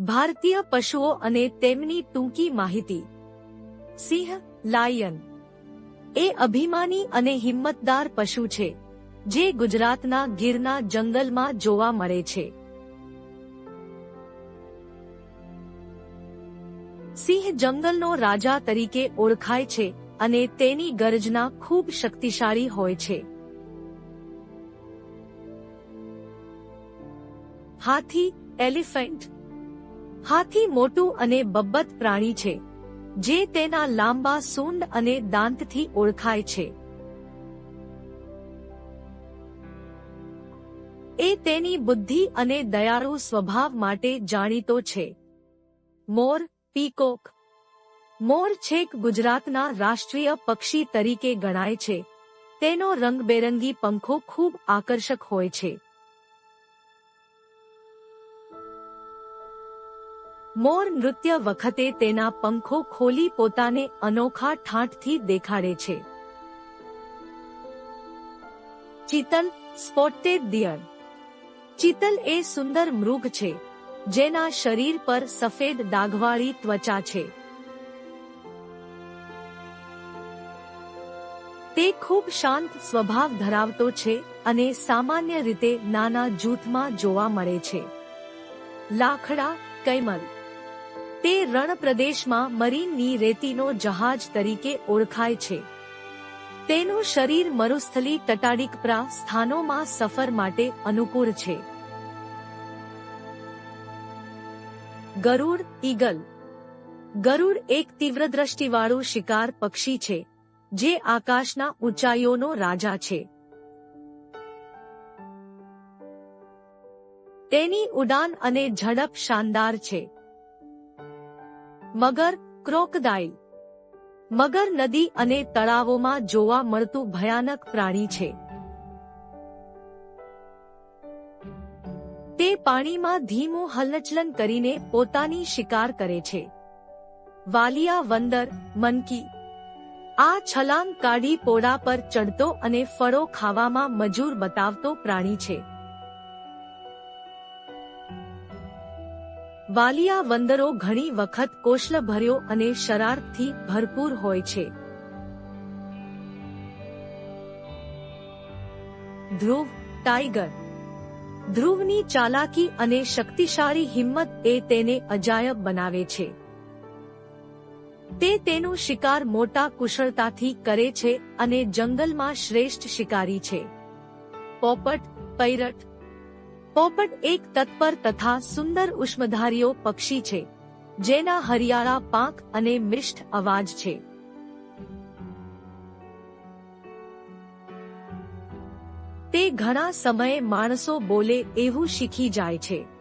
ભારતીય પશુઓ અને તેમની ટૂંકી માહિતી. સિંહ, લાયન. એ અભિમાની અને હિંમતદાર પશુ છે, જે ગુજરાતના ગીરના જંગલમાં જોવા મળે છે. સિંહ જંગલનો રાજા તરીકે ઓળખાય છે અને તેની ગર્જના ખૂબ શક્તિશાળી હોય છે. હાથી, એલિફન્ટ હાથી મોટું અને બબ્બત પ્રાણી છે, જે તેના લાંબા સૂંડ અને દાંતથી ઓળખાય છે. એ તેની બુદ્ધિ અને દયાળુ સ્વભાવ માટે જાણીતો છે. મોર, પીકોક. મોર છેક ગુજરાતના રાષ્ટ્રીય પક્ષી તરીકે ગણાય છે. તેનો રંગબેરંગી પંખો ખૂબ આકર્ષક હોય છે. મોર નૃત્ય વખતે તેના પંખો ખોલી પોતાને અનોખા ઠાઠથી દેખાડે છે. ચિતલ સ્પોટેડ ડિયર ચિતલ એ સુંદર મૃગ છે, જેના શરીર પર સફેદ દાગવાળી ત્વચા છે. તે ખૂબ શાંત સ્વભાવ ધરાવતો છે અને સામાન્ય રીતે નાના જૂથમાં જોવા મળે છે. લાખડા, કૈમલ. તે રણ પ્રદેશમાં મરીનની રેતીનો જહાજ તરીકે ઓળખાય છે. તેનું શરીર મરુસ્થલી તટાડીકપ્રા સ્થાનોમાં સફર માટે અનુકૂળ છે. ગરુડ ઈગલ ગરુડ એક તીવ્ર દ્રષ્ટિવાળું શિકાર પક્ષી છે, જે આકાશના ઊંચાઈઓનો રાજા છે. તેની ઉડાન અને ઝડપ શાનદાર છે. મગર ક્રોકડાઇલ. મગર નદી અને તળાવોમાં જોવા મળતું ભયાનક પ્રાણી છે. તે પાણીમાં ધીમું હલનચલન કરીને પોતાની શિકાર કરે છે. વાલિયા વંદર, મનકી. આ છલાંગ કાઢી પોડા પર ચડતો અને ફળો ખાવામાં મજૂર બતાવતો પ્રાણી છે. વાલિયા વંદરો ઘણી વખત કોશલભર્યો અને શરારતથી ભરપૂર હોય છે. ધ્રુવ, ટાઈગર. ધ્રુવની ચાલાકી અને શક્તિશાળી હિંમત એ તેને અજાયબ બનાવે છે. તે તેનો શિકાર મોટા કુશળતાથી કરે છે અને જંગલમાં શ્રેષ્ઠ શિકારી છે. પોપટ, પૈરટ પોપટ એક તત્પર તથા સુંદર ઉષ્મધારીઓ પક્ષી છે, જેના હરિયાળા પાંખ અને મિષ્ઠ અવાજ છે. તે ઘણા સમયે માણસો બોલે એવું શીખી જાય છે.